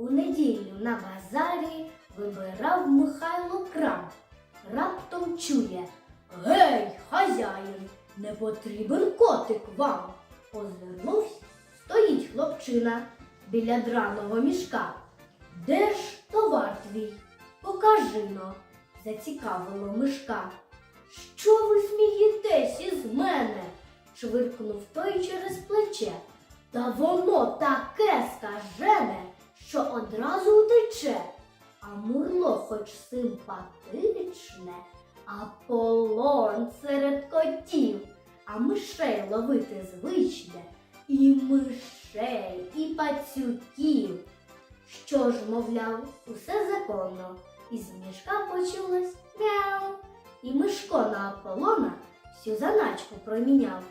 У неділю на базарі вибирав Михайло крам. Раптом чує Гей, хазяїн, не потрібен котик вам. Озирнувся, стоїть хлопчина біля драного мішка. Де ж товар твій? Покажи но, зацікавило мишка. Що ви смієтесь із мене? швиркнув той через плече. Та воно таке скажене, що одразу втече. А мурло хоч симпатичне, а полон серед котів, а мишей ловити звичне, і мишей, і пацюків. Що ж, мовляв, усе законно, із мішка почулось мяу, і Мишко на Аполлона всю заначку проміняв.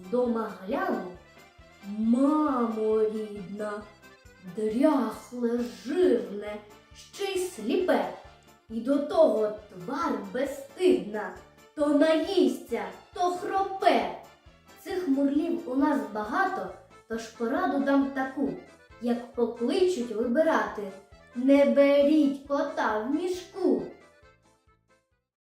Вдома глянув, мамо рідна, дряхле, жирне, ще й сліпе, і до того твар безстидна, то наїсться, то хропе. Цих мурлів у нас багато, тож пораду дам таку, як покличуть вибирати. Не беріть кота в мішку.